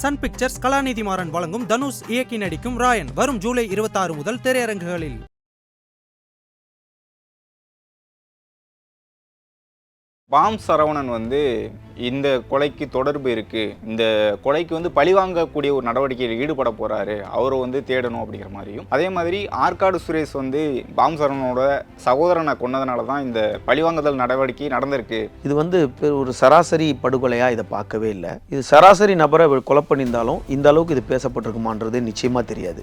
Sun pictures கலாநிதி மாறன் வழங்கும் தனுஷ் இயக்கி நடிக்கும் ராயன். வரும் ஜூலை 26 முதல் திரையரங்குகளில். பாம் சரவணன் வந்து இந்த கொலைக்கு தொடர்பு இருக்குது இந்த கொலைக்கு வந்து பழிவாங்கக்கூடிய ஒரு நடவடிக்கையில் ஈடுபட போகிறாரு அவரை வந்து தேடணும் அப்படிங்கிற மாதிரியும். அதே மாதிரி ஆற்காடு சுரேஷ் வந்து பாம் சரவணனோட சகோதரனை கொன்னதுனால தான் இந்த பழிவாங்குதல் நடவடிக்கை நடந்திருக்கு. இது வந்து ஒரு சராசரி படுகொலையாக இதை பார்க்கவே இல்லை. இது சராசரி நபரை இவர் கொலை பண்ணியிருந்தாலும் இந்த அளவுக்கு இது பேசப்பட்டிருக்குமான்றது நிச்சயமாக தெரியாது.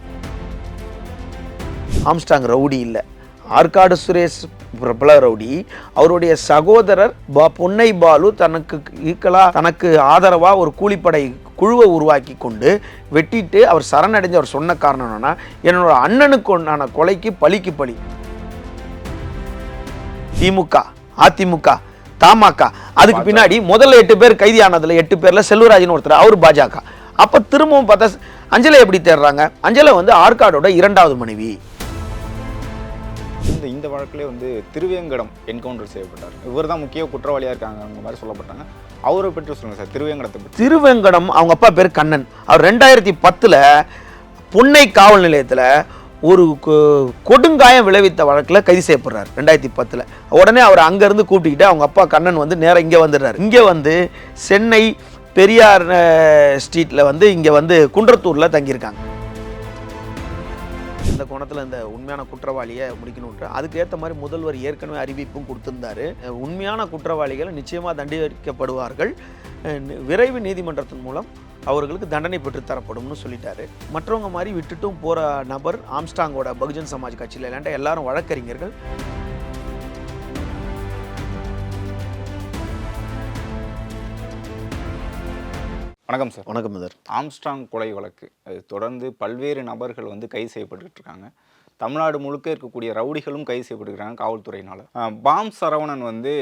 ஆம்ஸ்டாங் ரவுடி இல்லை. ஆற்காடு சுரேஷ் பிரபல ரவுடி அவருடைய சகோதரர் பா பொன்னை பாலு தனக்கு ஈக்கலா தனக்கு ஆதரவாக ஒரு கூலிப்படை குழுவை உருவாக்கி கொண்டு வெட்டிட்டு அவர் சரணடைஞ்சு அவர் சொன்ன காரணம் என்னன்னா என்னோட அண்ணனுக்கு உண்டான கொலைக்கு பழிக்கு பழி திமுக அதிமுக தமாக. அதுக்கு பின்னாடி முதல்ல எட்டு பேர் கைதியானதுல எட்டு பேர்ல செல்வராஜன் ஒருத்தர் அவர் பாஜக. அப்ப திரும்பவும் பார்த்தா அஞ்சலை எப்படி தேடுறாங்க? அஞ்சலை வந்து ஆற்காடோட இரண்டாவது மனைவி. இந்த இந்த வழக்கிலே வந்து திருவேங்கடம் என்கவுண்டர் செய்யப்பட்டார். இவர் தான் முக்கிய குற்றவாளியாக இருக்காங்க அவங்க மாதிரி சொல்லப்பட்டாங்க. அவரை பற்றி சொல்லுங்கள் சார் திருவேங்கடத்தை பற்றி. திருவேங்கடம் அவங்க அப்பா பேர் கண்ணன். அவர் ரெண்டாயிரத்தி பத்தில் புன்னை காவல் நிலையத்தில் ஒரு கொ- கொடுங்காயம் விளைவித்த வழக்கில் கைது செய்யப்படுறார் ரெண்டாயிரத்தி பத்தில். உடனே அவர் அங்கேருந்து கூப்பிட்டுக்கிட்டு அவங்க அப்பா கண்ணன் வந்து நேராக இங்கே வந்துடுறாரு. இங்கே வந்து சென்னை பெரியார் ஸ்ட்ரீட்டில் வந்து இங்கே வந்து குன்றத்தூரில் தங்கியிருக்காங்க. இந்த கோணத்தில் இந்த உண்மையான குற்றவாளியை முடிக்கணுன்ற அதுக்கு ஏற்ற மாதிரி முதல்வர் ஏற்கனவே அறிவிப்பும் கொடுத்திருந்தாரு. உண்மையான குற்றவாளிகள் நிச்சயமாக தண்டிக்கப்படுவார்கள். விரைவு நீதிமன்றத்தின் மூலம் அவர்களுக்கு தண்டனை பெற்றுத்தரப்படும்னு சொல்லிட்டாரு. மற்றவங்க மாதிரி விட்டுட்டும் போகிற நபர் ஆம்ஸ்டாங்கோட பகுஜன் சமாஜ் கட்சியில் இல்லாண்ட எல்லாரும் வழக்கறிஞர்கள். வணக்கம் சார் வணக்கம் முதர் ஆம்ஸ்ட்ராங் கொலை வழக்கு. அது தொடர்ந்து பல்வேறு நபர்கள் வந்து கைது செய்யப்பட்டுட்டு இருக்காங்க தமிழ்நாடு முழுக்க இருக்கக்கூடிய ரவுடிகளும் கைது செய்யப்பட்டுருக்காங்க காவல்துறையினால. பாம் சரவணன் வந்து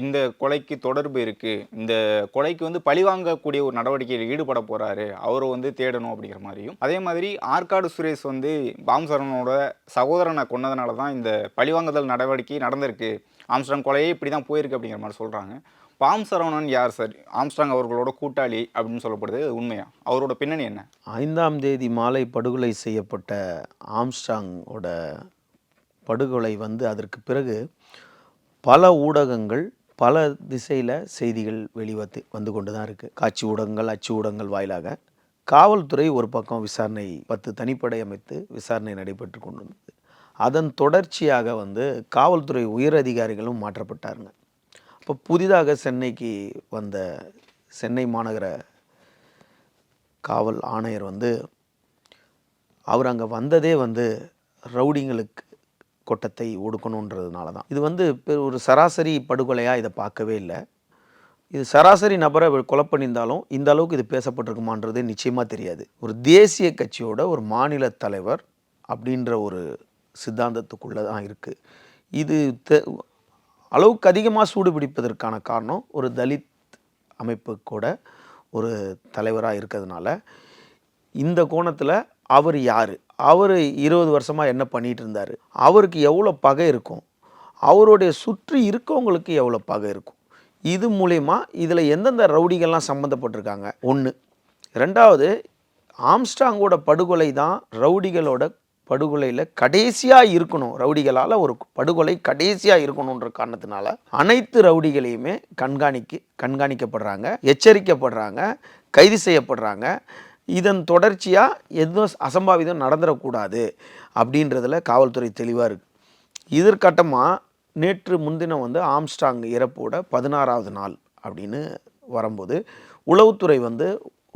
இந்த கொலைக்கு தொடர்பு இருக்கு. இந்த கொலைக்கு வந்து பழிவாங்கக்கூடிய ஒரு நடவடிக்கையில் ஈடுபட போறாரு. அவரை வந்து தேடணும் அப்படிங்கிற மாதிரியும். அதே மாதிரி ஆற்காடு சுரேஷ் வந்து பாம் சரவணனோட சகோதரனை கொன்னதுனால தான் இந்த பழிவாங்குதல் நடவடிக்கை நடந்திருக்கு. ஆம்ஸ்ட்ராங் கொலையே இப்படி தான் போயிருக்கு அப்படிங்கிற மாதிரி சொல்றாங்க. பாம் சரவணன் யார் சார்? ஆம்ஸ்டாங் அவர்களோட கூட்டாளி அப்படின்னு சொல்லப்படுது. உண்மையா? அவரோட பின்னணி என்ன? ஐந்தாம் தேதி மாலை படுகொலை செய்யப்பட்ட ஆம்ஸ்டாங்கோட படுகொலை வந்து அதற்கு பிறகு பல ஊடகங்கள் பல திசையில் செய்திகள் வெளிவந்து வந்து கொண்டு தான் இருக்குது காட்சி ஊடகங்கள் அச்சு ஊடகங்கள் வாயிலாக காவல்துறை ஒரு பக்கம் விசாரணை பத்து தனிப்படை அமைத்து விசாரணை நடைபெற்று கொண்டு வந்தது அதன் தொடர்ச்சியாக வந்து காவல்துறை உயர் அதிகாரிகளும் மாற்றப்பட்டாருங்க. இப்போ புதிதாக சென்னைக்கு வந்த சென்னை மாநகர காவல் ஆணையர் வந்து அவர் அங்கே வந்ததே வந்து ரவுடிங்களுக்கு கொட்டத்தை ஒடுக்கணுன்றதுனால தான் இது வந்து ஒரு சராசரி படுகொலையாக இதை பார்க்கவே இல்லை. இது சராசரி நபரை கொலை பண்ணியிருந்தாலும் இந்த அளவுக்கு இது பேசப்பட்டிருக்குமான்றது நிச்சயமாக தெரியாது. ஒரு தேசிய கட்சியோட ஒரு மாநில தலைவர் அப்படின்ற ஒரு சித்தாந்தத்துக்குள்ளே தான் இருக்குது இது தெ- அளவுக்கு அதிகமாக சூடு பிடிப்பதற்கான காரணம் ஒரு தலித் அமைப்பு கூட ஒரு தலைவராக இருக்கிறதுனால இந்த கோணத்தில் அவர் யார்? அவர் இருபது வருஷமாக என்ன பண்ணிட்டு இருந்தார்? அவருக்கு எவ்வளோ பகை இருக்கும்? அவருடைய சுற்றி இருக்கவங்களுக்கு எவ்வளோ பகை இருக்கும்? இது மூலயமா இதில் எந்தெந்த ரவுடிகள்லாம் சம்மந்தப்பட்டிருக்காங்க? ஒன்று ரெண்டாவது ஆம்ஸ்டாங்கோட படுகொலை தான் ரவுடிகளோட படுகொலையில் கடைசியாக இருக்கணும். ரவுடிகளால் ஒரு படுகொலை கடைசியாக இருக்கணுன்ற காரணத்தினால அனைத்து ரவுடிகளையுமே கண்காணிக்கு கண்காணிக்கப்படுறாங்க எச்சரிக்கப்படுறாங்க கைது செய்யப்படுறாங்க. இதன் தொடர்ச்சியாக எதுவும் அசம்பாவிதம் நடந்துடக்கூடாது அப்படின்றதுல காவல்துறை தெளிவாக இருக்குது இதற்கட்டமாக நேற்று முன்தினம் வந்து ஆம்ஸ்டாங் இறப்போட பதினாறாவது நாள் அப்படின்னு வரும்போது உளவுத்துறை வந்து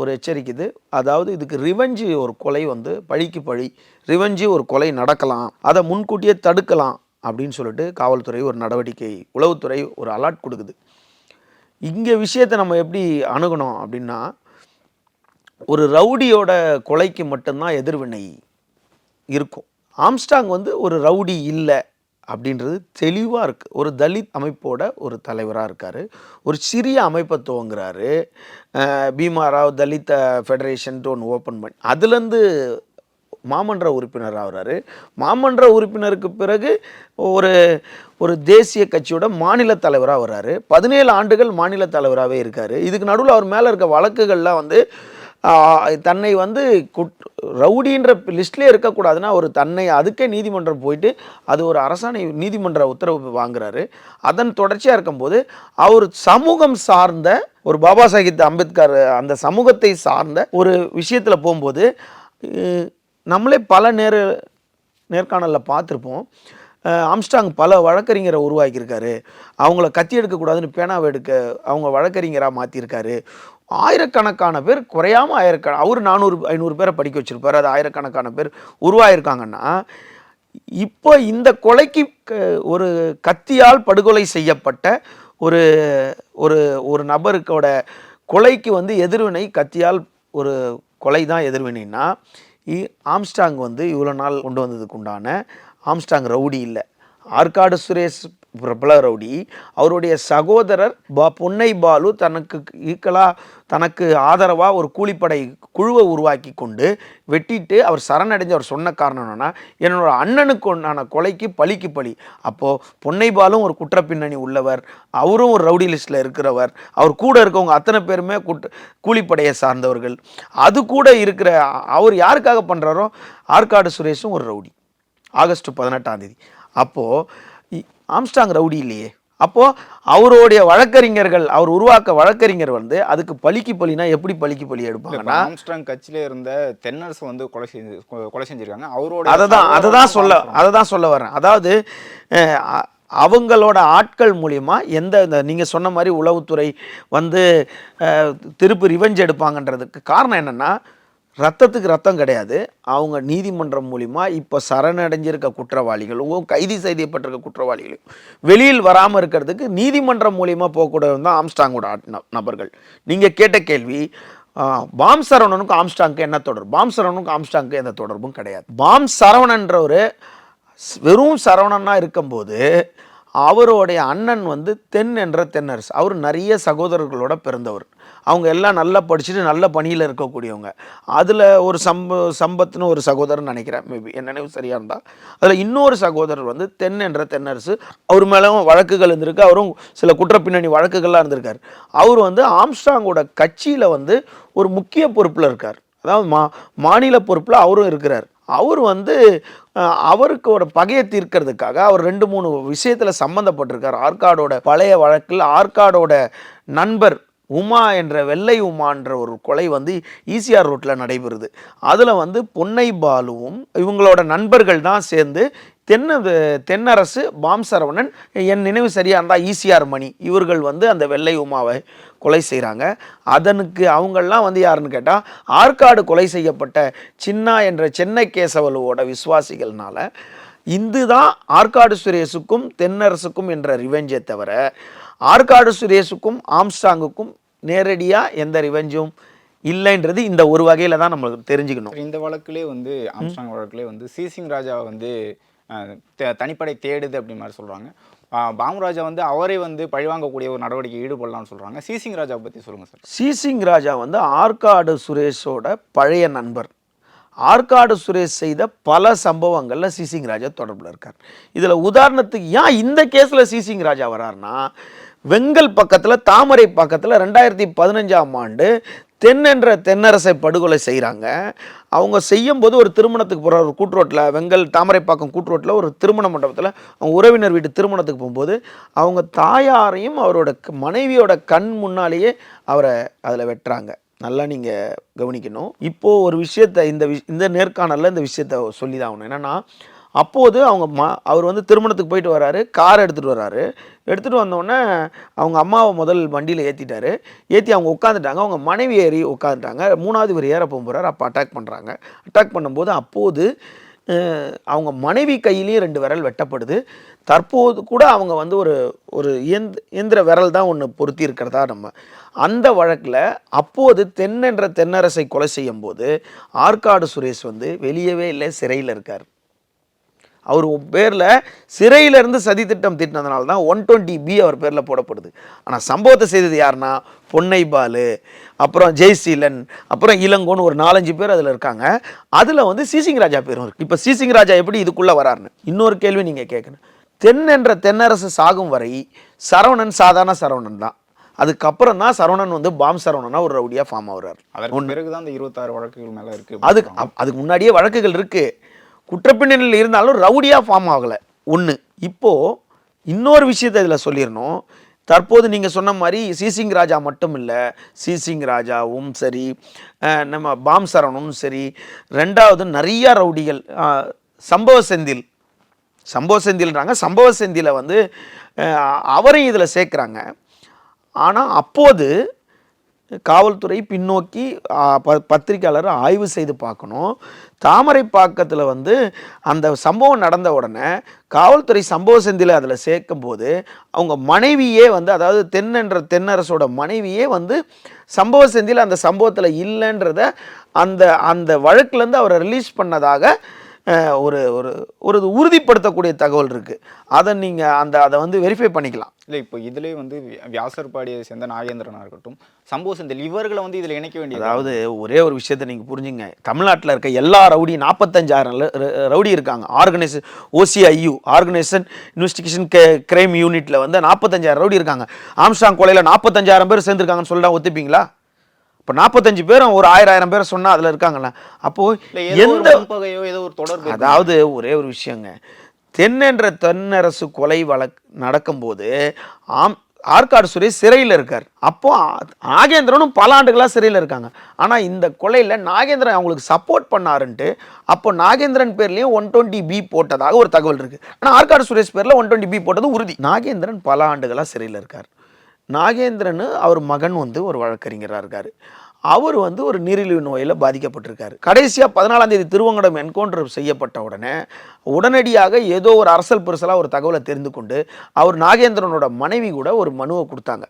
ஒரு எச்சரிக்குது. அதாவது இதுக்கு ரிவெஞ்சு ஒரு கொலை வந்து பழிக்கு பழி ரிவெஞ்சு ஒரு கொலை நடக்கலாம் அதை முன்கூட்டியே தடுக்கலாம் அப்படின்னு சொல்லிட்டு காவல்துறை ஒரு நடவடிக்கை உளவுத்துறை ஒரு அலர்ட் கொடுக்குது. இங்கே விஷயத்தை நம்ம எப்படி அணுகணும் அப்படின்னா ஒரு ரவுடியோட கொலைக்கு மட்டும்தான் எதிர்வினை இருக்கும். ஆம்ஸ்டாங் வந்து ஒரு ரவுடி இல்லை. அப்படின்றது தெளிவாக இருக்குது ஒரு தலித் அமைப்போட ஒரு தலைவராக இருக்கார். ஒரு சிறிய அமைப்பை துவங்குறாரு. பீமாராவ் பீமா ராவ் தலித் ஃபெடரேஷன்ட்டு ஒன்று ஓப்பன் பண்ணி அதுலேருந்து மாமன்ற உறுப்பினர் ஆகிறாரு. மாமன்ற உறுப்பினருக்கு பிறகு ஒரு ஒரு தேசிய கட்சியோட மாநில தலைவராக வர்றாரு. பதினேழு ஆண்டுகள் மாநில தலைவராகவே இருக்கார். இதுக்கு நடுவில் அவர் மேலே இருக்க வழக்குகள்லாம் வந்து தன்னை வந்து குட் ரவுடின்ற லிஸ்ட்லேயே இருக்கக்கூடாதுன்னா ஒரு தன்னை அதுக்கே நீதிமன்றம் போயிட்டு அது ஒரு அரசாணை நீதிமன்ற உத்தரவு வாங்குறாரு. அதன் தொடர்ச்சியாக இருக்கும்போது அவர் சமூகம் சார்ந்த ஒரு பாபா சாஹிப் அம்பேத்கர் அந்த சமூகத்தை சார்ந்த ஒரு விஷயத்தில் போகும்போது நம்மளே பல நேர நேர்காணலில் பார்த்துருப்போம். ஆம்ஸ்டாங் பல வழக்கறிஞரை உருவாக்கியிருக்காரு. அவங்கள கத்தி எடுக்கக்கூடாதுன்னு பேனாவை எடுக்க அவங்க வழக்கறிஞராக மாற்றிருக்காரு ஆயிரக்கணக்கான பேர் குறையாமல் ஆயிரக்கண அவர் நானூறு ஐநூறு பேரை படிக்க வச்சுருப்பார். அது ஆயிரக்கணக்கான பேர் உருவாயிருக்காங்கன்னா இப்போ இந்த கொலைக்கு க- ஒரு கத்தியால் படுகொலை செய்யப்பட்ட ஒரு ஒரு ஒரு நபருக்கோட கொலைக்கு வந்து எதிர்வினை கத்தியால் ஒரு கொலை தான் எதிர்வினைன்னா இ- ஆம்ஸ்டாங் வந்து இவ்வளோ நாள் கொண்டு வந்ததுக்கு உண்டான ஆம்ஸ்டாங் ரவுடி இல்லை. ஆற்காடு சுரேஷ் பிரபல ரவுடி. அவருடைய சகோதரர் பா பொன்னை பாலு தனக்கு ஈக்கலாக தனக்கு ஆதரவாக ஒரு கூலிப்படை குழுவை உருவாக்கி கொண்டு வெட்டிட்டு அவர் சரணடைஞ்சு அவர் சொன்ன காரணம் என்னென்னா என்னோட அண்ணனுக்கு உண்டான கொலைக்கு பழிக்கு பழி. அப்போது பொன்னை பாலும் ஒரு குற்ற பின்னணி உள்ளவர் அவரும் ஒரு ரவுடி லிஸ்ட்டில் இருக்கிறவர் அவர் கூட இருக்கவங்க அத்தனை பேருமே குற்ற கூலிப்படையை சார்ந்தவர்கள். அது கூட இருக்கிற அவர் யாருக்காக பண்ணுறாரோ ஆற்காடு சுரேஷும் ஒரு ரவுடி. ஆகஸ்ட் பதினெட்டாம் தேதி. அப்போது ஆம்ஸ்டாங் ரவுடி இல்லையே. அப்போது அவருடைய வழக்கறிஞர்கள் அவர் உருவாக்க வழக்கறிஞர் வந்து அதுக்கு பலிக்கு பலினா எப்படி இல்ல, இப்ப எடுப்பாங்கன்னா ஆம்ஸ்ட்ராங் கட்சியில இருந்த தென்னரசு வந்து கொலை செஞ்சு கொலை செஞ்சிருக்காங்க. அவரோட அதை தான் அதை தான் சொல்ல அதை தான் சொல்ல வரேன் அதாவது அவங்களோட ஆட்கள் மூலியமா எந்த இந்த நீங்கள் சொன்ன மாதிரி உளவுத்துறை வந்து திருப்பி ரிவெஞ்ச் எடுப்பாங்கன்றதுக்கு காரணம் என்னென்னா ரத்தத்துக்கு ரத்தம் கிடையாது. அவங்க நீதிமன்றம் மூலிமா இப்போ சரணடைஞ்சிருக்க குற்றவாளிகளும் கைது செய்யப்பட்டிருக்க குற்றவாளிகளும் வெளியில் வராமல் இருக்கிறதுக்கு நீதிமன்றம் மூலிமா போகக்கூடாது தான் ஆம்ஸ்டாங்கோட ந- நபர்கள். நீங்கள் கேட்ட கேள்வி பாம் சரவணனுக்கும் ஆம்ஸ்டாங்க்கு என்ன தொடர்பு? பாம் சரவணனுக்கும் ஆம்ஸ்டாங்க்கு எந்த தொடர்பும் கிடையாது. பாம் சரவணன்றவர் வெறும் சரவணனாக இருக்கும்போது அவருடைய அண்ணன் வந்து தென் என்ற தென்னரசு. அவர் நிறைய சகோதரர்களோட பிறந்தவர். அவங்க எல்லாம் நல்லா படிச்சுட்டு நல்ல பணியில் இருக்கக்கூடியவங்க. அதில் ஒரு சம்ப சம்பத்னு ஒரு சகோதரன் நினைக்கிறேன் மேபி என் நினைவு சரியாக இருந்தால் அதில் இன்னொரு சகோதரர் வந்து தென் என்ற தென்னரசு. அவர் மேலும் வழக்குகள் இருந்திருக்கு. அவரும் சில குற்றப்பின்னணி வழக்குகள்லாம் இருந்திருக்கார். அவர் வந்து ஆம்ஸ்டாங்கோட கட்சியில் வந்து ஒரு முக்கிய பொறுப்பில் இருக்கார். அதாவது மா மாநில பொறுப்பில் அவரும் இருக்கிறார். அவர் வந்து அவருக்கு ஒரு பகையை தீர்க்கறதுக்காக அவர் ரெண்டு மூணு விஷயத்தில் சம்மந்தப்பட்டிருக்கார் ஆற்காடோட பழைய வழக்கில் ஆற்காடோட நண்பர் உமா என்ற வெள்ளை உமான்ற ஒரு கொலை வந்து ஈசிஆர் ரோட்டில் நடைபெறுது. அதில் வந்து பொன்னை பாலுவும் இவங்களோட நண்பர்கள் தான் சேர்ந்து தென்ன தென்னரசு பாம் சரவணன் என் நினைவு சரியாக இருந்தால் ஈசிஆர் மணி இவர்கள் வந்து அந்த வெள்ளை உமாவை கொலை செய்கிறாங்க அதனுக்கு அவங்கள்லாம் வந்து யாருன்னு கேட்டால் ஆற்காடு கொலை செய்யப்பட்ட சின்னா என்ற சென்னை கேசவலுவோட விசுவாசிகள்னால இந்து தான் ஆற்காடு சுரேஷுக்கும் தென்னரசுக்கும் என்ற ரிவெஞ்சை தவிர ஆற்காடு சுரேஷுக்கும் ஆம்ஸ்டாங்குக்கும் நேரடியாக எந்த ரிவெஞ்சும் இல்லைன்றது இந்த ஒரு வகையில் தான் நம்மளுக்கு தெரிஞ்சுக்கணும். இந்த வழக்கிலே வந்து ஆம்ஸ்ட்ராங் வழக்கிலே வந்து சிசிங் ராஜா வந்து தனிப்படை தேடுது அப்படி மாதிரி சொல்றாங்க. அஹ், பாமுராஜா வந்து அவரே வந்து பழிவாங்கக்கூடிய ஒரு நடவடிக்கை ஈடுபடலாம்னு சொல்றாங்க. சிசிங் ராஜா பத்தி சொல்லுங்க சார். சிசிங் ராஜா வந்து ஆற்காடு சுரேஷோட பழைய நண்பர். ஆற்காடு சுரேஷ் செய்த பல சம்பவங்களில் சிசிங் ராஜா தொடர்பில் இருக்கார். இதில் உதாரணத்துக்கு ஏன் இந்த கேஸில் சிசிங் ராஜா வரார்னா வெங்கல் பக்கத்தில் தாமரை பக்கத்தில் ரெண்டாயிரத்தி பதினஞ்சாம் ஆண்டு தென் என்ற தென்னரசை படுகொலை செய்கிறாங்க அவங்க செய்யும்போது ஒரு திருமணத்துக்கு போகிற ஒரு கூட்டுரோட்டில் வெங்கல் தாமரைப்பாக்கம் கூட்டுரோட்டில் ஒரு திருமண மண்டபத்தில் அவங்க உறவினர் வீட்டு திருமணத்துக்கு போகும்போது அவங்க தாயாரையும் அவரோட க- மனைவியோட கண் முன்னாலேயே அவரை அதில் வெட்டுறாங்க. நல்லா நீங்கள் கவனிக்கணும். இப்போது ஒரு விஷயத்தை இந்த விஷ் இந்த நேர்காணலில் இந்த விஷயத்தை சொல்லி தான் ஆகணும். என்னென்னா அப்போது அவங்க மா அவர் வந்து திருமணத்துக்கு போயிட்டு வராரு கார் எடுத்துகிட்டு வராரு. எடுத்துகிட்டு வந்தோடனே அவங்க அம்மாவை முதல் வண்டியில் ஏற்றிட்டாரு ஏற்றி அவங்க உட்காந்துட்டாங்க அவங்க மனைவி ஏறி உட்காந்துட்டாங்க மூணாவது இவர் ஏற போகிறார் அப்போ அட்டாக் பண்ணுறாங்க அட்டாக் பண்ணும்போது அப்போது அவங்க மனைவி கையிலையும் ரெண்டு விரல் வெட்டப்படுது. தற்போது கூட அவங்க வந்து ஒரு ஒரு இயந்த் இயந்திர விரல் தான் ஒன்று பொருத்தி இருக்கிறதா நம்ம. அந்த வழக்கில் அப்போது தென் என்ற தென்னரசை கொலை செய்யும்போது ஆற்காடு சுரேஷ் வந்து வெளியவே இல்லை சிறையில் இருக்கார். அவர் பேரில் சிறையிலேருந்து சதி திட்டம் திட்டினதுனால தான் ஒன் டுவெண்ட்டி பி அவர் பேரில் போடப்படுது. ஆனால் சம்பவத்தை செய்தது யாருன்னா பொன்னை பாலு அப்புறம் ஜெய்சீலன் அப்புறம் இளங்கோன்னு ஒரு நாலஞ்சு பேர் அதில் இருக்காங்க. அதில் வந்து சீசிங் ராஜா பேரும் இருக்கு. இப்போ சீசிங் ராஜா எப்படி இதுக்குள்ளே வராருன்னு? இன்னொரு கேள்வி நீங்கள் கேட்கணும் தென் என்ற தென்னரசு சாகும் வரை சரவணன் சாதாரண சரவணன் தான். அதுக்கப்புறம் தான் சரவணன் வந்து பாம் சரவணனா ஒரு ரவுடியாக ஃபார்ம் ஆகுறாரு. அதற்கு பிறகுதான் அந்த இருபத்தாறு வழக்குகள் மேல இருக்கு. அதுக்கு அதுக்கு முன்னாடியே வழக்குகள் இருக்கு. குற்றப்பின்னணியில் இருந்தாலும் ரவுடியாக ஃபார்ம் ஆகலை. ஒன்று இப்போது இன்னொரு விஷயத்தை இதில் சொல்லிடணும் தற்போது நீங்கள் சொன்ன மாதிரி சிசிங் ராஜா மட்டும் இல்லை சிசிங் ராஜாவும் சரி நம்ம பாம் சரணும் சரி ரெண்டாவது நிறையா ரவுடிகள் சம்பவ செந்தில். சம்பவ செந்தில்ன்றாங்க. சம்பவ செந்தியில் வந்து அவரையும் இதில் சேர்க்குறாங்க. ஆனால் அப்போது காவல்துறை பின்னோக்கி ப பத்திரிக்கையாளர் ஆய்வு செய்து பார்க்கணும். தாமரைப்பாக்கத்தில் வந்து அந்த சம்பவம் நடந்த உடனே காவல்துறை சம்பவ செந்தில் அதில் சேர்க்கும்போது அவங்க மனைவியே வந்து அதாவது தென்னென்ற தென்னரசோட மனைவியே வந்து சம்பவ செந்தில் அந்த சம்பவத்தில் இல்லைன்றத அந்த அந்த வழக்குலேருந்து அவரை ரிலீஸ் பண்ணதாக ஒரு ஒரு ஒரு உறுதிப்படுத்தக்கூடிய தகவல் இருக்குது அதை நீங்கள் அந்த அதை வந்து வெரிஃபை பண்ணிக்கலாம். இல்ல இப்போ இதுலயே வந்து வி- வியாசர்பாடியை சேர்ந்த நாகேந்திரனா இருக்கட்டும் சம்பவ செந்தில் இவர்களை வந்து இதுல இணைக்க வேண்டியது அதாவது ஒரே ஒரு விஷயத்தை நீங்கள் புரிஞ்சுங்க. தமிழ்நாட்டில் இருக்க எல்லா ரவுடி நாற்பத்தஞ்சாயிரம் ரவுடி இருக்காங்க. Organise OCIU organisation investigation crime யூனிட்டில் வந்து நாற்பத்தஞ்சாயிரம் ரவுடி இருக்காங்க. ஆம்ஸ்டாங் கொலையில் நாற்பத்தஞ்சாயிரம் பேர் சேர்ந்துருக்காங்கன்னு சொல்லிட்டா ஒத்துப்பீங்களா? இப்போ நாற்பத்தஞ்சு பேரும் ஒரு ஆயிரம் ஆயிரம் பேரை சொன்னால் அதில் இருக்காங்கல்ல. அப்போது எந்த வன்பகையோ ஏதோ ஒரு தொடர்பு. அதாவது ஒரே ஒரு விஷயங்க. தென்னென்ற தென்னரசு கொலை வழக்கு நடக்கும்போது ஆம் ஆற்காடு சுரேஷ் சிறையில் இருக்கார். அப்போ ஆ- நாகேந்திரனும் பல ஆண்டுகளாக சிறையில் இருக்காங்க. ஆனால் இந்த கொலையில் நாகேந்திரன் அவங்களுக்கு சப்போர்ட் பண்ணாருன்ட்டு அப்போ நாகேந்திரன் பேர்லேயும் ஒன் டுவெண்ட்டி பி போட்டதாக ஒரு தகவல் இருக்குது ஆனால் ஆற்காடு சுரேஷ் பேரில் ஒன் டுவெண்ட்டி பி போட்டது உறுதி. நாகேந்திரன் பல ஆண்டுகளாக சிறையில் இருக்கார். நாகேந்திரன் அவர் மகன் வந்து ஒரு வழக்கறிஞராக இருக்கார். அவர் வந்து ஒரு நீரிழிவு நோயில் பாதிக்கப்பட்டிருக்காரு. கடைசியாக பதினாலாம் தேதி திருவங்கடம் என்கவுண்டர் செய்யப்பட்ட உடனே உடனடியாக ஏதோ ஒரு அரசல் பெருசலாக ஒரு தகவலை தெரிந்து கொண்டு அவர் நாகேந்திரனோட மனைவி கூட ஒரு மனுவை கொடுத்தாங்க.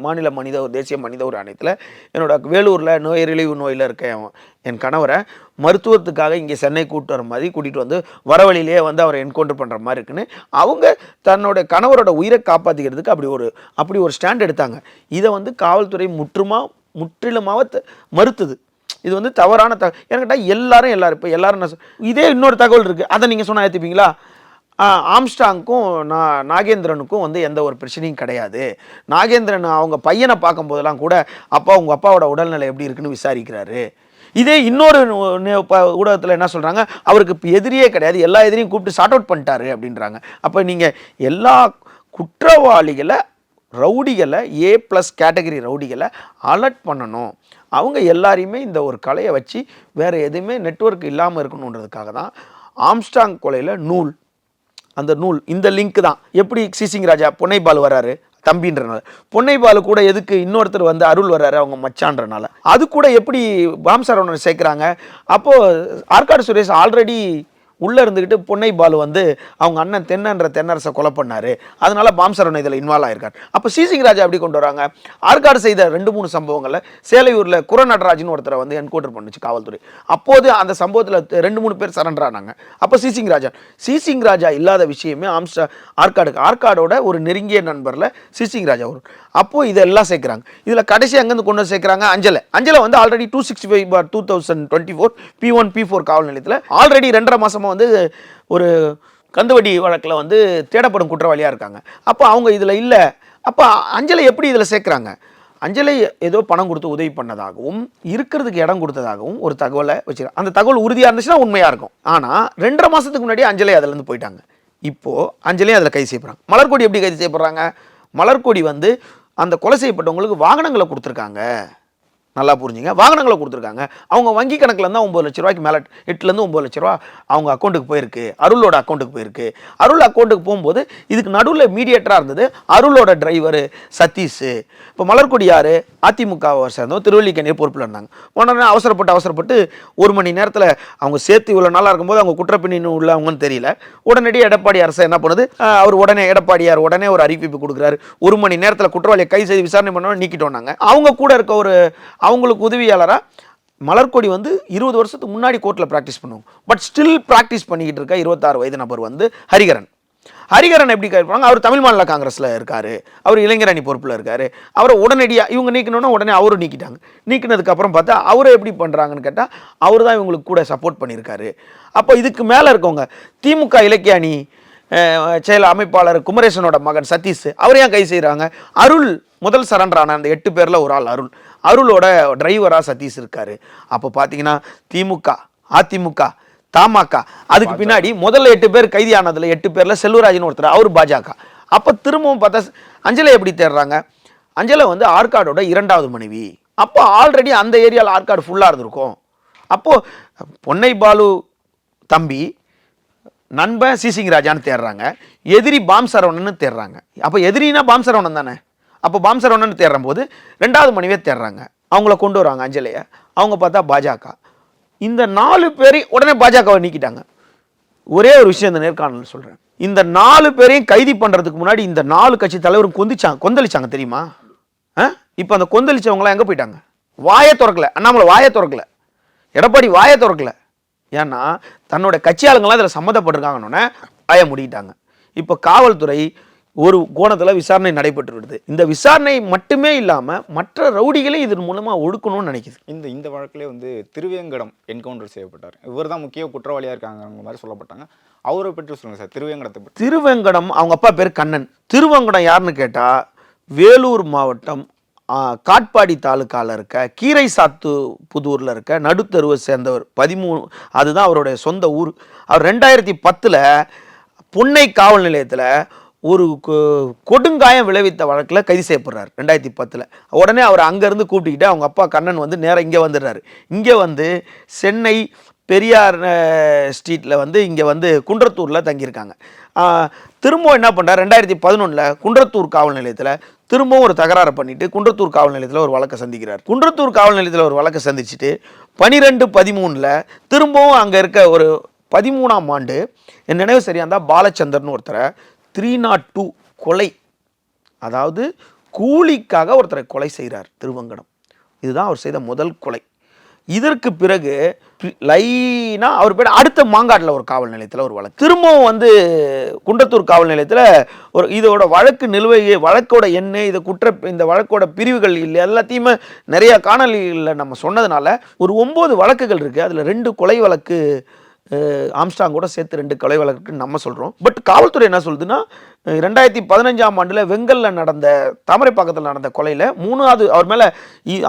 மாநில மனித ஒரு தேசிய மனித ஒரு ஆணையத்தில் என்னோட வேலூரில் நோயறிழிவு நோயில் இருக்கேன் என் கணவரை. மருத்துவத்துக்காக இங்கே சென்னை கூட்டு வர மாதிரி கூட்டிகிட்டு வந்து வரவழியிலேயே வந்து அவரை என்கவுண்டர் பண்ணுற மாதிரி இருக்குன்னு அவங்க தன்னோட கணவரோட உயிரை காப்பாற்றிக்கிறதுக்கு அப்படி ஒரு அப்படி ஒரு ஸ்டாண்ட் எடுத்தாங்க. இதை வந்து காவல்துறை முற்றுமா முற்றிலுமாக மறுத்துது. மறுத்தது இது வந்து தவறான த கேட்டால் எல்லாரும் எல்லாரும் இப்போ எல்லாரும் என்ன சொல்- இதே இன்னொரு தகவல் இருக்குது அதை நீங்கள் சொன்னால் ஏற்றுப்பீங்களா ஆம்ஸ்டாங்க்கும் நா நாகேந்திரனுக்கும் வந்து எந்த ஒரு பிரச்சனையும் கிடையாது. நாகேந்திரன் அவங்க பையனை பார்க்கும்போதெல்லாம் கூட அப்பா உங்கள் அப்பாவோட உடல்நிலை எப்படி இருக்குன்னு விசாரிக்கிறாரு. இதே இன்னொரு ஊடகத்தில் என்ன சொல்கிறாங்க அவருக்கு எதிரியே கிடையாது. எல்லா எதிரியும் கூப்பிட்டு ஷார்ட் அவுட் பண்ணிட்டாரு. அப்படின்றாங்க. அப்போ நீங்கள் எல்லா குற்றவாளிகளை ரவுடிகளை ஏ ப்ளஸ் கேட்டகரி ரவுடிகளை அலர்ட் பண்ணணும். அவங்க எல்லாரையுமே இந்த ஒரு கலையை வச்சு வேறு எதுவுமே நெட்வொர்க் இல்லாமல் இருக்கணுன்றதுக்காக தான் ஆம்ஸ்டாங் கொலையில் நூல் அந்த நூல் இந்த லிங்க் தான். எப்படி சிசிங் ராஜா பொன்னைபால் வராரு தம்பின்றனால. பொன்னைபாலு கூட எதுக்கு இன்னொருத்தர் வந்து அருள் வர்றாரு அவங்க மச்சான்றனால. அது கூட எப்படி பாம்சரவணன் சேர்க்குறாங்க? அப்போது ஆற்காடு சுரேஷ் ஆல்ரெடி உள்ளே இருந்துக்கிட்டு பொன்னை பாலு வந்து அவங்க அண்ணன் தென்னன்ற தென்னரசை கொலை பண்ணார். அதனால பாம்சரவன் இதில் இன்வால்வ் ஆயிருக்கார். அப்போ சிசிங் ராஜா எப்படி கொண்டு வராங்க? ஆற்காடு செய்த ரெண்டு மூணு சம்பவங்களில் சேலையூரில் குர நடராஜன் ஒருத்தரை வந்து என்கவுண்டர் பண்ணுச்சு காவல்துறை. அப்போது அந்த சம்பவத்தில் ரெண்டு மூணு பேர் சரண்டர் ஆனாங்க அப்போ சிசிங் ராஜா சிசிங் ராஜா இல்லாத விஷயமே ஆம்ஸ்டா ஆற்காடுக்கு ஆற்காடோட ஒரு நெருங்கிய நண்பரில் சிசிங் ராஜா வரும் அப்போது இதெல்லாம் சேர்க்குறாங்க. இதில் கடைசி அங்கேருந்து கொண்டு வந்து சேர்க்குறாங்க? அஞ்சலை. அஞ்சலை வந்து already two sixty five for two thousand twenty four B one B four காவல் நிலையத்தில் ஆல்ரெடி ரெண்டரை மாதமாக வந்து ஒரு கந்துவட்டி வழக்கில் வந்து தேடப்படும் குற்றவாளியாக இருக்காங்க. அப்போ அவங்க இதில் இல்லை. அப்போ அஞ்சலை எப்படி இதில் சேர்க்குறாங்க? அஞ்சலை ஏதோ பணம் கொடுத்து உதவி பண்ணதாகவும் இருக்கிறதுக்கு இடம் கொடுத்ததாகவும் ஒரு தகவலை வச்சுருக்காங்க அந்த தகவல் உறுதியாக இருந்துச்சுன்னா உண்மையாக இருக்கும். ஆனால் ரெண்டரை மாதத்துக்கு முன்னாடி அஞ்சலை அதுலேருந்து போயிட்டாங்க. இப்போது அஞ்சலையும் அதில் கைது செய்யப்படுறாங்க. மலர்கொடி எப்படி கைது செய்யப்படுறாங்க? மலர்கொடி வந்து அந்த கொலை செய்யப்பட்டவங்களுக்கு வாகனங்களை கொடுத்துருக்காங்க. நல்லா புரிஞ்சுங்க. வாகனங்களை கொடுத்துருக்காங்க. அவங்க வங்கி கணக்கில் இருந்தால் ஒம்பது லட்ச ரூபாய்க்கு மேலே எட்டுலேருந்து ஒம்பது லட்ச ரூபா அவங்க அக்கௌண்ட்டுக்கு போயிருக்கு. அருளோட அக்கௌண்ட்டுக்கு போயிருக்கு. அருள் அக்கௌண்ட்டுக்கு போகும்போது இதுக்கு நடுவில் மீடியேட்டராக இருந்தது அருளோட டிரைவர் சதீஷ். இப்போ மலர்கொடி யார்? அதிமுகவை சேர்ந்தவங்க திருவல்லிக்கணியை பொறுப்பில் இருந்தாங்க. உடனே அவசரப்பட்டு அவசரப்பட்டு ஒரு மணி நேரத்தில் அவங்க சேர்த்து இவ்வளோ நாளாக இருக்கும்போது அவங்க குற்றப்பின்னு உள்ளவங்கன்னு தெரியல. உடனடி எடப்பாடி அரசு என்ன பண்ணுது? அவர் உடனே எடப்பாடியார் உடனே ஒரு அறிவிப்பு கொடுக்குறாரு. ஒரு மணி நேரத்தில் குற்றவாளியை கை செய்து விசாரணை பண்ண நீக்கிட்டோம் நாங்கள் அவங்க கூட இருக்க ஒரு அவங்களுக்கு உதவியாளராக மலர்கொடி வந்து இருபது வருஷத்துக்கு முன்னாடி கோர்ட்டில் ப்ராக்டிஸ் பண்ணுவோம் பட் ஸ்டில் ப்ராக்டிஸ் பண்ணிக்கிட்டு இருக்க இருபத்தாறு வயது நபர் வந்து ஹரிகரன். ஹரிகரன் எப்படி கேட்பாங்க? அவர் தமிழ் மாநில காங்கிரஸில் இருக்கார். அவர் இளைஞர் அணி பொறுப்பில் இருக்கார். அவரை உடனடியாக இவங்க நீக்கணும்னா உடனே அவரும் நீக்கிட்டாங்க. நீக்கினதுக்கப்புறம் பார்த்தா அவரை எப்படி பண்ணுறாங்கன்னு கேட்டால் அவர் தான் இவங்களுக்கு கூட சப்போர்ட் பண்ணியிருக்காரு. அப்போ இதுக்கு மேலே இருக்கவங்க திமுக இலக்கிய அணி செயல் அமைப்பாளர் குமரேசனோட மகன் சதீஷ் அவர் ஏன் கை செய்கிறாங்க அருள் முதல் சரண்டரான அந்த எட்டு பேரில் ஒரு ஆள் அருள். அருளோட டிரைவராக சதீஷ் இருக்காரு. அப்போ பார்த்தீங்கன்னா திமுக அதிமுக தமாக அதுக்கு பின்னாடி முதல்ல எட்டு பேர் கைதி ஆனதுல எட்டு பேரில் செல்வராஜன் ஒருத்தர் அவர் பாஜக. அப்போ திரும்பவும் பார்த்தா அஞ்சலை எப்படி தேடுறாங்க? அஞ்சலை வந்து ஆற்காடோட இரண்டாவது மனைவி. அப்போ ஆல்ரெடி அந்த ஏரியாவில் ஆற்காடு ஃபுல்லாக இருந்திருக்கும். அப்போது பொன்னை பாலு தம்பி நண்பன் சிசிங் ராஜான்னு தேடுறாங்க. எதிரி பாம் சரவணன்னு தேடுறாங்க. அப்போ எதிரினா பாம் சரவணன் தானே? அப்போ பாம்சர் ஒன்றுன்னு தேடுறம்போது போது ரெண்டாவது மனைவியை தேடுறாங்க அவங்கள கொண்டு வராங்க அஞ்சலியை. அவங்க பார்த்தா பாஜக. இந்த நாலு பேரையும் உடனே பாஜகவை நீக்கிட்டாங்க. ஒரே ஒரு விஷயம் இந்த நேர்காணல் சொல்கிறேன் இந்த நாலு பேரையும் கைது பண்ணுறதுக்கு முன்னாடி இந்த நாலு கட்சி தலைவரும் கொந்திச்சாங்க கொந்தளிச்சாங்க தெரியுமா? ஆ? இப்போ அந்த கொந்தளிச்சவங்களாம் எங்கே போயிட்டாங்க? வாயை திறக்கல. அண்ணாமலை வாயை திறக்கல. எடப்பாடி வாயை திறக்கல. ஏன்னா தன்னோட கட்சியாளங்களாம் இதில் சம்மந்தப்பட்டிருக்காங்கன்னு வாயை முடிக்கிட்டாங்க. இப்போ காவல்துறை ஒரு கோணத்தில் விசாரணை நடைபெற்று விடுது இந்த விசாரணை மட்டுமே இல்லாமல் மற்ற ரவுடிகளை இதன் மூலமாக ஒடுக்கணும்னு நினைக்குது. இந்த இந்த வழக்கிலே வந்து திருவேங்கடம் என்கவுண்டர் செய்யப்பட்டார். இவர் தான் முக்கிய குற்றவாளியாக இருக்காங்க மாதிரி சொல்லப்பட்டாங்க. அவரை பற்றி சொல்லுங்கள் சார் திருவேங்கடத்தை திருவேங்கடம் அவங்க அப்பா பேர் கண்ணன். திருவேங்கடம் யாருன்னு கேட்டால் வேலூர் மாவட்டம் காட்பாடி தாலுக்காவில் இருக்க கீரை சாத்து புதூரில் இருக்க நடுத்தருவை சேர்ந்தவர் பதிமூணு அதுதான் அவருடைய சொந்த ஊர். அவர் ரெண்டாயிரத்தி பத்தில் புன்னை காவல் நிலையத்தில் ஒரு கொ- கொடுங்காயம் விளைவித்த வழக்கில் கைது செய்யப்படுறார் ரெண்டாயிரத்தி பத்தில். உடனே அவர் அங்கேருந்து கூப்பிட்டுக்கிட்டு அவங்க அப்பா கண்ணன் வந்து நேராக இங்கே வந்துடுறாரு. இங்கே வந்து சென்னை பெரியார் ஸ்ட்ரீட்டில் வந்து இங்கே வந்து குன்றத்தூரில் தங்கியிருக்காங்க. திரும்பவும் என்ன பண்ணுறார் ரெண்டாயிரத்தி பதினொன்றில் குன்றத்தூர் காவல் நிலையத்தில் திரும்பவும் ஒரு தகராறு பண்ணிட்டு குன்றத்தூர் காவல் நிலையத்தில் ஒரு வழக்கை சந்திக்கிறார். குன்றத்தூர் காவல் நிலையத்தில் ஒரு வழக்கை சந்திச்சுட்டு பனிரெண்டு பதிமூணில் திரும்பவும் அங்கே இருக்க ஒரு பதிமூணாம் ஆண்டு என் நினைவு சரியாக இருந்தால் பாலச்சந்தர்னு ஒருத்தரை த்ரீ நாட் டூ கொலை. அதாவது கூலிக்காக ஒருத்தரை கொலை செய்கிறார் திருவங்கடம். இதுதான் அவர் செய்த முதல் கொலை. இதற்கு பிறகு லைனா அவர் பேர் அடுத்த மாங்காட்டில் ஒரு காவல் நிலையத்தில் ஒரு வழக்கு. திரும்பவும் வந்து குண்டத்தூர் காவல் நிலையத்தில் ஒரு இதோட வழக்கு நிலுவை வழக்கோட எண்ணெய் இது குற்ற இந்த வழக்கோட பிரிவுகள் இல்லை எல்லாத்தையுமே நிறையா காணொலிகளில் நம்ம சொன்னதுனால ஒரு ஒம்பது வழக்குகள் இருக்குது அதில் ரெண்டு கொலை வழக்கு ஆம்ஸ்டாங் கூட சேர்த்து ரெண்டு கொலை வழக்குன்னு நம்ம சொல்கிறோம் பட் காவல்துறை என்ன சொல்லுதுன்னா ரெண்டாயிரத்தி பதினஞ்சாம் ஆண்டில் வெங்கல்ல நடந்த தாமரைப்பாக்கத்தில் நடந்த கொலையில் மூணாவது அவர் மேலே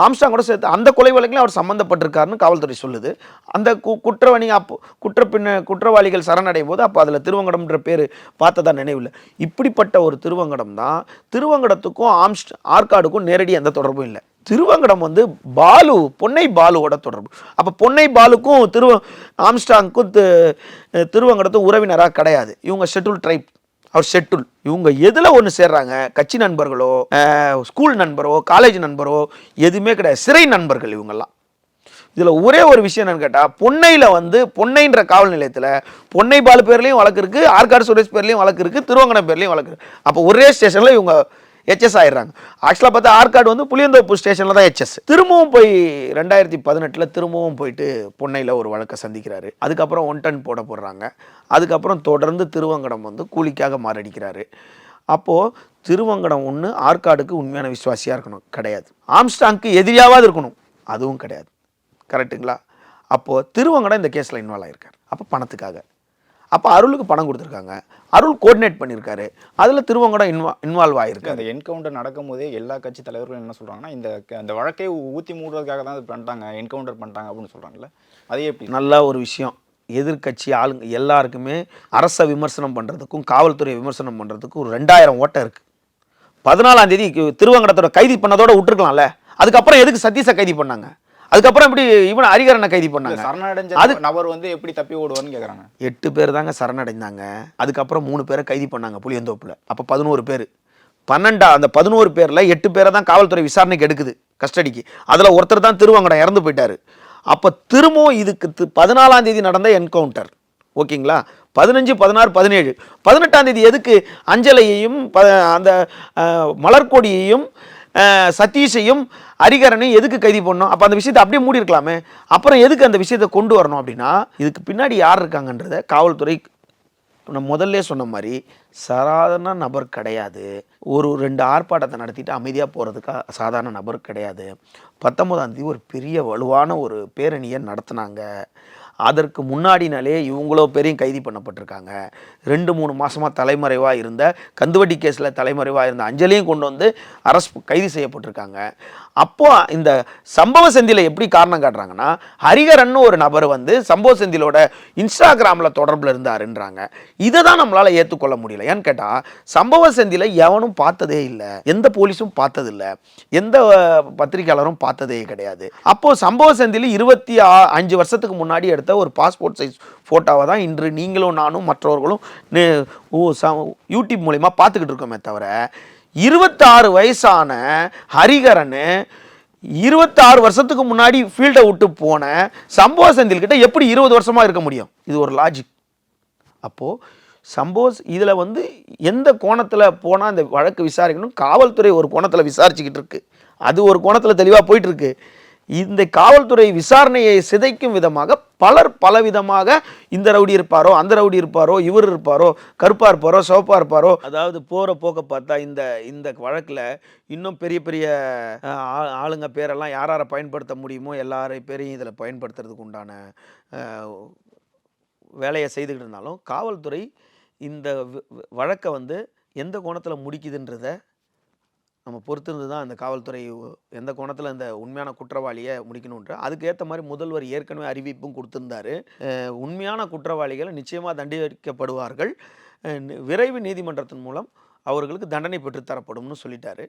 ஆம்ஸ்டாங் கூட சேர்த்து அந்த கொலை வழக்கில் அவர் சம்மந்தப்பட்டிருக்காருன்னு காவல்துறை சொல்லுது. அந்த கு குற்றவணி அப்போ குற்ற பின்ன குற்றவாளிகள் சரணடையும் போது அப்போ அதில் திருவங்கடம்ன்ற பேர் பார்த்ததா நினைவில் இப்படிப்பட்ட ஒரு திருவங்கடம் தான் திருவங்கடத்துக்கும் ஆம்ஸ்ட் ஆற்காடுக்கும் நேரடி எந்த தொடர்பும் இல்லை. திருவங்கடம் வந்து பாலு பொன்னை பாலுவோட தொடர்பு. அப்போ பொன்னை பாலுக்கும் திரு ஆம்ஸ்டாங்க்கும் திருவங்கடத்தும் உறவினராக கிடையாது. இவங்க ஷெட்யூல் ட்ரைப் அவர் ஷெட்டுல் இவங்க எதில் ஒன்று சேர்றாங்க? கட்சி நண்பர்களோ ஸ்கூல் நண்பரோ காலேஜ் நண்பரோ எதுவுமே கிடையாது. சிறை நண்பர்கள் இவங்கெல்லாம். இதில் ஒரே ஒரு விஷயம் என்னன்னு கேட்டால் பொன்னையில் வந்து பொன்னைன்ற காவல் நிலையத்தில் பொன்னை பாலு பேர்லேயும் வழக்கு இருக்குது ஆற்காடு சுரேஷ் பேர்லேயும் வழக்கு இருக்குது திருவங்கடம் பேர்லேயும் வழக்கு இருக்குது அப்போ ஒரே ஸ்டேஷனில் இவங்க ஹெச்எஸ் ஆயிடுறாங்க. ஆக்சுவலாக பார்த்தா ஆற்காடு வந்து புளியந்தோப்பு ஸ்டேஷனில் தான் ஹெச்எஸ் திரும்பவும் போய் ரெண்டாயிரத்தி பதினெட்டில் திரும்பவும் போயிட்டு பொன்னையில் ஒரு வழக்கை சந்திக்கிறாரு. அதுக்கப்புறம் ஒன் டன் போட போடுறாங்க. அதுக்கப்புறம் தொடர்ந்து திருவங்கடம் வந்து கூலிக்காக மாரடிக்கிறாரு. அப்போது திருவங்கடம் ஒன்று ஆற்காடுக்கு உண்மையான விசுவாசியாக இருக்கணும். கிடையாது. ஆம்ஸ்டாங்க்கு எதிரியாவது இருக்கணும். அதுவும் கிடையாது. கரெக்ட்டுங்களா அப்போது திருவங்கடம் இந்த கேஸில் இன்வால்வ் ஆகிருக்கார் அப்போ பணத்துக்காக. அப்போ அருளுக்கு பணம் கொடுத்துருக்காங்க. அருள் கோஆர்டினேட் பண்ணியிருக்காரு. அதில் திருவங்கடம் இன்வா இன்வால்வ் ஆயிருக்காரு. அந்த என்கவுண்டர் நடக்கும்போதே எல்லா கட்சி தலைவர்களும் என்ன சொல்றாங்கன்னா இந்த அந்த வழக்கை ஊத்தி மூடுறதுக்காக தான் இது பண்ணிட்டாங்க என்கவுண்டர் பண்ணிட்டாங்க அப்படின்னு சொல்றாங்கல்ல. அதே எப்படி? நல்ல ஒரு விஷயம். எதிர்க்கட்சி ஆளுங்க எல்லாருக்குமே அரசை விமர்சனம் பண்ணுறதுக்கும் காவல்துறையை விமர்சனம் பண்ணுறதுக்கும் ஒரு ரெண்டாயிரம் ஓட்டம் இருக்குது பதினாலாம் தேதி திருவங்கடத்தோட கைது பண்ணதோட விட்டுருக்கலாம்ல. அதுக்கப்புறம் எதுக்கு சதீஷை கைது பண்ணாங்க? அதுக்கப்புறம் எப்படி இவன் ஹரிகரனை கைது பண்ணாங்க? சரணடைஞ்ச அது- நபர் வந்து எப்படி தப்பி ஓடுவார்னு கேக்குறாங்க. எட்டு பேர் தாங்க சரணடைந்தாங்க. அதுக்கப்புறம் மூணு பேரை கைது பண்ணாங்க புளியந்தோப்பில். அப்போ பதினோரு பேர். பன்னெண்டா அந்த பதினோரு பேரில் எட்டு பேரை தான் காவல்துறை விசாரணைக்கு எடுக்குது கஸ்டடிக்கு. அதில் ஒருத்தர் தான் திருவங்கடம் இறந்து போயிட்டாரு. அப்போ திரும்பவும் இதுக்கு பதினாலாம் தேதி நடந்த என்கவுண்டர். ஓகேங்களா? பதினஞ்சு பதினாறு பதினேழு. பதினெட்டாம் தேதி எதுக்கு? அஞ்சலையையும் ப அந்த மலர்கொடியையும் சதீஷையும் ஹரிகரனையும் எதுக்கு கைது பண்ணணும் அப்போ அந்த விஷயத்தை அப்படியே மூடி இருக்கலாமே. அப்புறம் எதுக்கு அந்த விஷயத்தை கொண்டு வரணும் அப்படின்னா இதுக்கு பின்னாடி யார் இருக்காங்கன்றத காவல்துறை நான் முதல்ல சொன்ன மாதிரி சாதாரண நபர் கிடையாது. ஒரு ரெண்டு ஆர்ப்பாட்டத்தை நடத்திட்டு அமைதியாக போகிறதுக்கு சாதாரண நபர் கிடையாது. பத்தொன்பதாம் தேதி ஒரு பெரிய வலுவான ஒரு பேரணியை நடத்துனாங்க. அதற்கு முன்னாடினாலே இவங்களோ பேரையும் கைது பண்ணப்பட்டிருக்காங்க. ரெண்டு மூணு மாதமாக தலைமறைவாக இருந்த கந்துவட்டி கேஸில் தலைமறைவாக இருந்த அஞ்சலியும் கொண்டு வந்து அரசு கைது செய்யப்பட்டிருக்காங்க. அப்போ இந்த சம்பவ செந்தில எப்படி காரணம் காட்டுறாங்கன்னா ஹரிகரன் ஒரு நபர் வந்து சம்பவ செந்திலோட இன்ஸ்டாகிராமில் தொடர்பில் இருந்தாருன்றாங்க. இதை தான் நம்மளால் ஏற்றுக்கொள்ள முடியல. ஏன்னு கேட்டால் சம்பவ செந்தில எவனும் பார்த்ததே இல்லை. எந்த போலீஸும் பார்த்ததில்ல. எந்த பத்திரிகையாளரும் பத்திரிக்கையாளரும் பார்த்ததே கிடையாது. அப்போது சம்பவ செந்தில் இருபத்தி ஆ- அஞ்சு வருஷத்துக்கு முன்னாடி எடுத்த ஒரு பாஸ்போர்ட் சைஸ் ஃபோட்டோவை தான் இன்று நீங்களும் நானும் மற்றவர்களும் ஓ ச- யூடியூப் மூலயமா பார்த்துக்கிட்டு இருக்கோமே தவிர இருபத்தாறு வயசான ஹரிகரன் இருபத்தாறு வருஷத்துக்கு முன்னாடி ஃபீல்டை விட்டு போன சம்பவ செந்தில் கிட்ட எப்படி இருபது வருஷமாக இருக்க முடியும்? இது ஒரு லாஜிக் அப்போது சம்போஸ் இதில் வந்து எந்த கோணத்தில் போனால் இந்த வழக்கு விசாரிக்கணும்? காவல்துறை ஒரு கோணத்தில் விசாரிச்சுக்கிட்டு இருக்கு. அது ஒரு கோணத்தில் தெளிவாக போயிட்டுருக்கு இந்த காவல்துறை விசாரணையை சிதைக்கும் விதமாக பலர் பலவிதமாக இந்த ரவுடி இருப்பாரோ அந்த ரவுடி இருப்பாரோ இவர் இருப்பாரோ கருப்பாக இருப்பாரோ சிவப்பாக இருப்பாரோ. அதாவது போகிற போக்க பார்த்தா இந்த இந்த வழக்கில் இன்னும் பெரிய பெரிய ஆளுங்க பேரெல்லாம் யார் யாரை பயன்படுத்த முடியுமோ எல்லாரை பேரையும் இதில் பயன்படுத்துறதுக்கு உண்டான வேலையை செய்துக்கிட்டு இருந்தாலும் காவல்துறை இந்த வ- வழக்கை வந்து எந்த கோணத்தில் முடிக்குதுன்றதை நம்ம பொறுத்திருந்து தான் இந்த காவல்துறை எந்த கோணத்தில் இந்த உண்மையான குற்றவாளியை முடிக்கணுன்ற அதுக்கேற்ற மாதிரி முதல்வர் ஏற்கனவே அறிவிப்பும் கொடுத்துருந்தாரு. உண்மையான குற்றவாளிகள் நிச்சயமாக தண்டிக்கப்படுவார்கள் விரைவு நீதிமன்றத்தின் மூலம் அவர்களுக்கு தண்டனை பெற்றுத்தரப்படும்னு சொல்லிட்டாரு.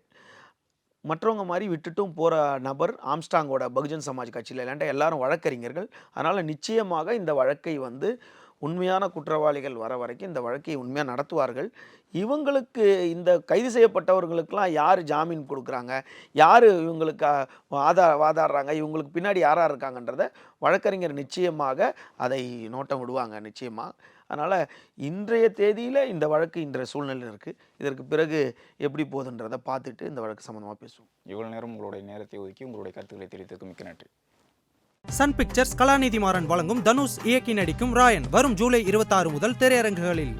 மற்றவங்க மாதிரி விட்டுட்டும் போகிற நபர் ஆம்ஸ்டாங்கோட பகுஜன் சமாஜ் கட்சியில் இல்லாண்ட எல்லாரும் வழக்கறிஞர்கள். அதனால் நிச்சயமாக இந்த வழக்கை வந்து உண்மையான குற்றவாளிகள் வர வரைக்கும் இந்த வழக்கை உண்மையாக நடத்துவார்கள். இவங்களுக்கு இந்த கைது செய்யப்பட்டவர்களுக்கெல்லாம் யார் ஜாமீன் கொடுக்குறாங்க? யார் இவங்களுக்கு வாதா வாதாடுறாங்க? இவங்களுக்கு பின்னாடி யாராக இருக்காங்கன்றத வழக்கறிஞர் நிச்சயமாக அதை நோட்டம் விடுவாங்க நிச்சயமாக அதனால் இன்றைய தேதியில் இந்த வழக்கு இன்றைய சூழ்நிலையில் இருக்குது இதற்கு பிறகு எப்படி போகுதுன்றதை பார்த்துட்டு இந்த வழக்கு சம்மந்தமாக பேசுவோம். இவ்வளோ நேரம் உங்களுடைய நேரத்தை ஒதுக்கி உங்களுடைய கருத்துக்களை தெரிவித்ததுக்கு மிக்க நன்றி. சன் பிக்சர்ஸ் கலாநிதி மாறன் வழங்கும் தனுஷ் இயக்கி நடிக்கும் ராயன் வரும் ஜூலை இருபத்தாறு முதல் திரையரங்குகளில்.